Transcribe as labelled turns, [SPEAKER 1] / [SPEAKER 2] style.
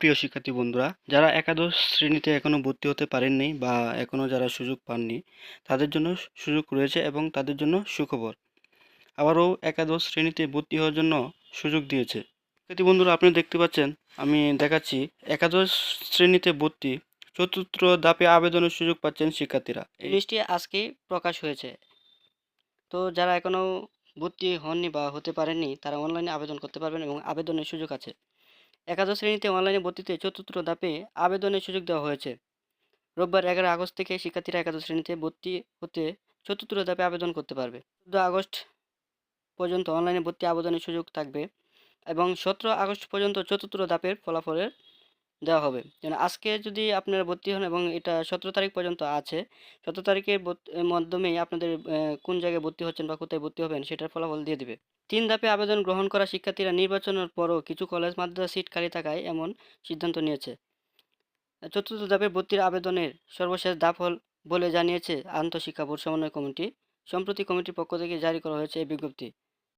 [SPEAKER 1] প্রিয় শিক্ষার্থী বন্ধুরা, যারা একাদশ শ্রেণীতে এখনও ভর্তি হতে পারেননি বা এখনও যারা সুযোগ পাননি, তাদের জন্য সুযোগ রয়েছে এবং তাদের জন্য সুখবর। আবারও একাদশ শ্রেণীতে ভর্তি হওয়ার জন্য সুযোগ দিয়েছে। শিক্ষার্থী বন্ধুরা, আপনি দেখতে পাচ্ছেন, আমি দেখাচ্ছি একাদশ শ্রেণীতে ভর্তি চতুর্থ ধাপে আবেদনের সুযোগ পাচ্ছেন শিক্ষার্থীরা। এই
[SPEAKER 2] লিস্টটি আজকেই প্রকাশ হয়েছে। তো যারা এখনও ভর্তি হননি বা হতে পারেননি, তারা অনলাইনে আবেদন করতে পারবেন এবং আবেদনের সুযোগ আছে। একাদশ শ্রেণীতে অনলাইনে ভর্তিতে চতুর্থ ধাপে আবেদনের সুযোগ দেওয়া হয়েছে। রোববার এগারো আগস্ট থেকে শিক্ষার্থীরা একাদশ শ্রেণীতে ভর্তি হতে চতুর্থ ধাপে আবেদন করতে পারবে। চোদ্দ আগস্ট পর্যন্ত অনলাইনে ভর্তি আবেদনের সুযোগ থাকবে এবং সতেরো আগস্ট পর্যন্ত চতুর্থ ধাপের ফলাফলের দেওয়া হবে। যেন আজকে যদি আপনারা ভর্তি হন এবং এটা সতেরো তারিখ পর্যন্ত আছে, সতেরো তারিখের মাধ্যমেই আপনাদের কোন জায়গায় ভর্তি হচ্ছেন বা কোথায় ভর্তি হবেন সেটার ফলাফল দিয়ে দিবে। তিন ধাপে আবেদন গ্রহণ করা শিক্ষার্থীরা নির্বাচনের পরও কিছু কলেজ মাদ্রাসা সিট খালি থাকায় এমন সিদ্ধান্ত নিয়েছে। চতুর্থ ধাপে ভর্তির আবেদনের সর্বশেষ ধাপ হল বলে জানিয়েছে আন্তঃশিক্ষা বোর্ড সমন্বয় কমিটি। সম্প্রতি কমিটির পক্ষ থেকে জারি করা হয়েছে এই বিজ্ঞপ্তি।